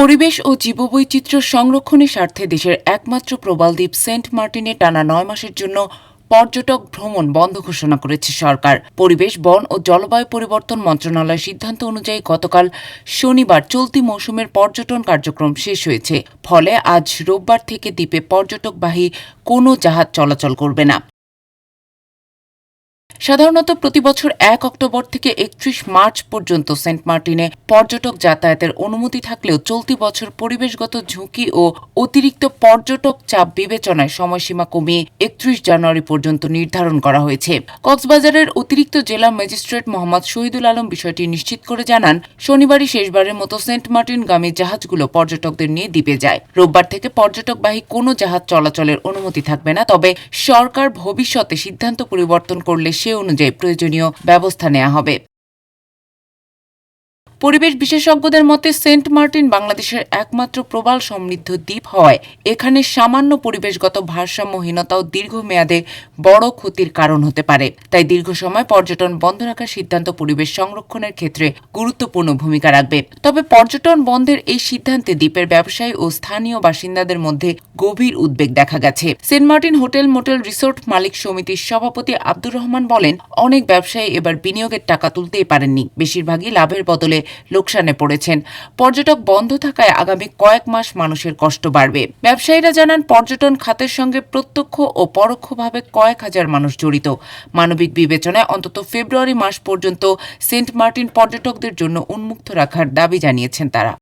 পরিবেশ ও জীববৈচিত্র্য সংরক্ষণের স্বার্থে দেশের একমাত্র প্রবাল দ্বীপ সেন্ট মার্টিনে টানা নয় মাসের জন্য পর্যটক ভ্রমণ বন্ধ ঘোষণা করেছে সরকার। পরিবেশ, বন ও জলবায়ু পরিবর্তন মন্ত্রণালয়ের সিদ্ধান্ত অনুযায়ী গতকাল শনিবার চলতি মৌসুমের পর্যটন কার্যক্রম শেষ হয়েছে। ফলে আজ রোববার থেকে দ্বীপে পর্যটকবাহী কোনো জাহাজ চলাচল করবে না। সাধারণত প্রতি বছর এক অক্টোবর থেকে একত্রিশ মার্চ পর্যন্ত সেন্ট মার্টিনে পর্যটক যাতায়াতের অনুমতি থাকলেও চলতি বছর পরিবেশগত ঝুঁকি ও অতিরিক্ত পর্যটক চাপ বিবেচনায় সময়সীমা কমিয়ে একত্রিশ জানুয়ারি পর্যন্ত নির্ধারণ করা হয়েছে। কক্সবাজারের অতিরিক্ত জেলা ম্যাজিস্ট্রেট মোহাম্মদ শহীদুল আলম বিষয়টি নিশ্চিত করে জানান, শনিবারই শেষবারের মতো সেন্ট মার্টিনগামী জাহাজগুলো পর্যটকদের নিয়ে দ্বীপে যায়। রোববার থেকে পর্যটকবাহী কোনো জাহাজ চলাচলের অনুমতি থাকবে না, তবে সরকার ভবিষ্যতে সিদ্ধান্ত পরিবর্তন করলে সে অনুযায়ী প্রয়োজনীয় ব্যবস্থা নেওয়া হবে। পরিবেশ বিশেষজ্ঞদের মতে সেন্ট মার্টিন বাংলাদেশের একমাত্র প্রবাল সমৃদ্ধ দ্বীপ হওয়ায় এখানে সামান্য পরিবেশগত ভারসাম্যহীনতাও দীর্ঘমেয়াদে বড় ক্ষতির কারণ হতে পারে। তাই দীর্ঘ সময় পর্যটন বন্ধ রাখার সিদ্ধান্ত পরিবেশ সংরক্ষণের ক্ষেত্রে গুরুত্বপূর্ণ ভূমিকা রাখবে। তবে পর্যটন বন্ধের এই সিদ্ধান্তে দ্বীপের ব্যবসায়ী ও স্থানীয় বাসিন্দাদের মধ্যে গভীর উদ্বেগ দেখা গেছে। Saint Martin hotel motel resort মালিক সমিতির সভাপতি আব্দুর রহমান বলেন, অনেক ব্যবসায়ী এবার বিনিয়োগের টাকা তুলতেই পারেননি। বেশিরভাগই লাভের বদলে লোকসানে পড়েছেন। পর্যটক বন্ধ থাকায় আগামী কয়েক মাস মানুষের কষ্ট বাড়বে। ব্যবসায়ীরা জানান, পর্যটন খাতের সঙ্গে প্রত্যক্ষ ও পরোক্ষভাবে কয়েক হাজার মানুষ জড়িত। মানবিক বিবেচনায় অন্তত ফেব্রুয়ারি মাস পর্যন্ত সেন্ট মার্টিন পর্যটকদের জন্য উন্মুক্ত রাখার দাবি জানিয়েছেন তারা।